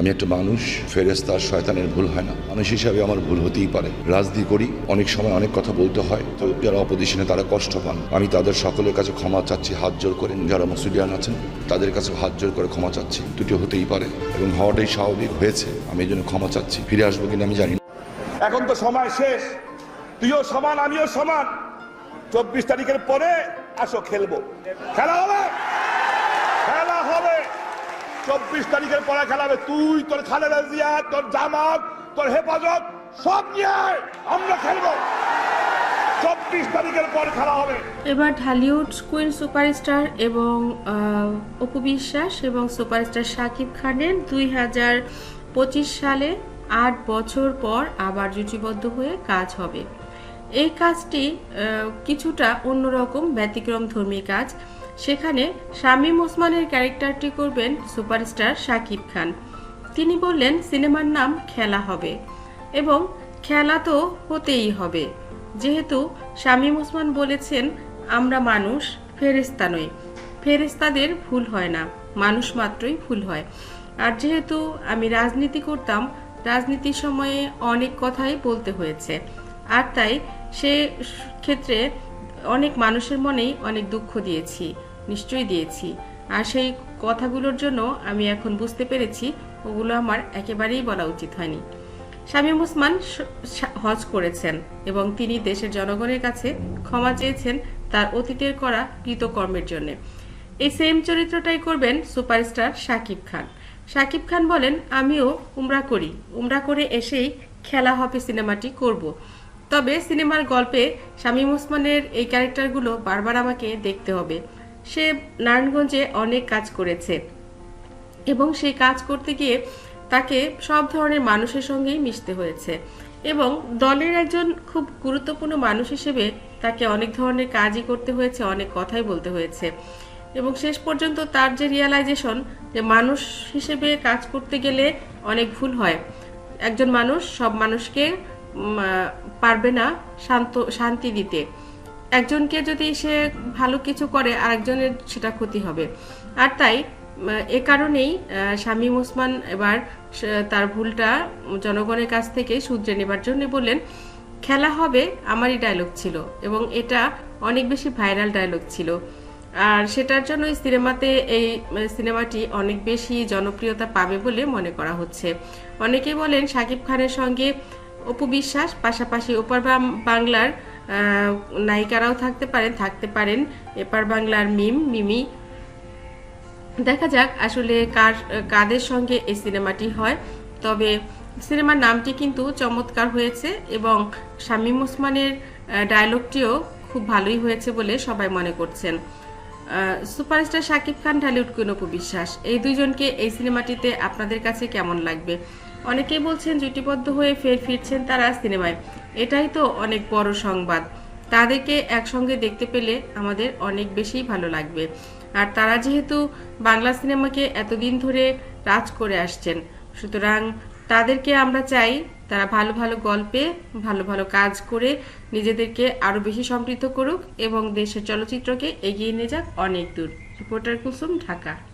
আমি একটা মানুষ ফেরেস্তার শয়তানের ভুল হয় না। মানুষ হিসাবে আমার ভুল হতেই পারে। রাজনীতি করি, অনেক সময় অনেক কথা বলতে হয়, তো যারা অপোজিশনে তারা কষ্ট পান। আমি তাদের সকলের কাছে ক্ষমা চাচ্ছি, হাত জোর করে। যারা মুসলিয়ান আছেন, তাদের কাছে হাত জোর করে ক্ষমা চাচ্ছি। দুটি হতেই পারে এবং হওয়াটাই স্বাভাবিক হয়েছে। আমি এই জন্য ক্ষমা চাচ্ছি। ফিরে আসব কিনা আমি জানি না। এখন তো সময় শেষ। তুইও সমান, আমিও সমান। চব্বিশ তারিখের পরে আসো, খেলব। খেলা খেলা হবে! চব্বিশ তারিখের পরে খেলা হবে তুই, তোর খালেদা জিয়া, তোর জামাত, তোর হেফাজত, সব নিয়ে আমরা খেলব। হবে। এবার ঢালিউড কুইন সুপারস্টার এবং অপু বিশ্বাস এবং সুপারস্টার শাকিব খানের দুই হাজার পঁচিশ সালে আট বছর পর আবার জুটিবদ্ধ হয়ে কাজ হবে। এই কাজটি কিছুটা অন্যরকম ব্যতিক্রম ধর্মী কাজ। সেখানে শামীম ওসমানের ক্যারেক্টারটি করবেন সুপারস্টার শাকিব খান। তিনি বললেন, সিনেমার নাম খেলা হবে। এবং খেলা তো হতেই হবে। যেহেতু শামীম ওসমান বলেছেন, আমরা মানুষ ফেরেস্তা নই। ফেরেস্তাদের ভুল হয় না, মানুষ মাত্রই ভুল হয়। আর যেহেতু আমি রাজনীতি করতাম, রাজনীতির সময়ে অনেক কথাই বলতে হয়েছে। আর তাই সে ক্ষেত্রে অনেক মানুষের মনেই অনেক দুঃখ দিয়েছি। নিশ্চয়ই দিয়েছি। আর সেই কথাগুলোর জন্য আমি এখন বুঝতে পেরেছি, ওগুলো আমার একেবারেই বলা উচিত হয়নি। শামীম ওসমান হজ করেছেন এবং তিনি দেশের জনগণের কাছে ক্ষমা চেয়েছেন তার অতীতের করা কৃতকর্মের জন্য। এই সেম চরিত্রটাই করবেন সুপারস্টার শাকিব খান। শাকিব খান বলেন, আমিও উমরা করি। উমরা করে এসেই খেলা হবে সিনেমাটি করব। তবে সিনেমার গল্পে শামীম ওসমানের এই ক্যারেক্টারগুলো বারবার আমাকে দেখতে হবে। সে নারায়ণগঞ্জে অনেক কাজ করেছে। এবং সেই কাজ করতে গিয়ে তাকে সব ধরনের মানুষের সঙ্গেই মিশতে হয়েছে। এবং দলের একজন খুব গুরুত্বপূর্ণ মানুষ হিসেবে তাকে অনেক ধরনের কাজই করতে হয়েছে, অনেক কথাই বলতে হয়েছে। এবং শেষ পর্যন্ত তার যে রিয়ালাইজেশন যে মানুষ হিসেবে কাজ করতে গেলে অনেক ভুল হয়। একজন মানুষ সব মানুষকে পারবে না শান্ত, শান্তি দিতে। একজনকে যদি সে ভালো কিছু করে, আরেকজনের সেটা ক্ষতি হবে। আর তাই এ কারণেই শামীম ওসমান এবার তার ভুলটা জনগণের কাছ থেকে শুধরে নেবার জন্য বললেন, খেলা হবে আমারই ডায়লগ ছিল এবং এটা অনেক বেশি ভাইরাল ডায়লগ ছিল। আর সেটার জন্য সিনেমাতে এই সিনেমাটি অনেক বেশি জনপ্রিয়তা পাবে বলে মনে করা হচ্ছে। অনেকেই বলেন, শাকিব খানের সঙ্গে অপু বিশ্বাস, পাশাপাশি ওপার বাংলার নায়িকারাও থাকতে পারেন থাকতে পারেন। এপার বাংলার মিম, মিমি। দেখা যাক আসলে কার, কাদের সঙ্গে এই সিনেমাটি হয়। তবে সিনেমার নামটি কিন্তু চমৎকার হয়েছে এবং শামীম ওসমানের ডায়লগটিও খুব ভালোই হয়েছে বলে সবাই মনে করছেন। সুপারস্টার শাকিব খান, ঢালিউড অপু বিশ্বাস। এই দুইজনকে এই সিনেমাটিতে আপনাদের কাছে কেমন লাগবে? অনেকেই বলছেন জুটিবদ্ধ হয়ে ফের ফিরছেন তারা সিনেমায়। এটাই তো অনেক বড় সংবাদ। তাদেরকে একসঙ্গে দেখতে পেলে আমাদের অনেক বেশি ভালো লাগবে। আর তারা যেহেতু বাংলা সিনেমাকে এতদিন ধরে রাজ করে আসছেন, সুতরাং তাদেরকে আমরা চাই তারা ভালো ভালো গল্পে, ভালো ভালো কাজ করে নিজেদেরকে আরও বেশি সমৃদ্ধ করুক এবং দেশের চলচ্চিত্রকে এগিয়ে নিয়ে যাক অনেক দূর। রিপোর্টার কুসুম ঢাকা।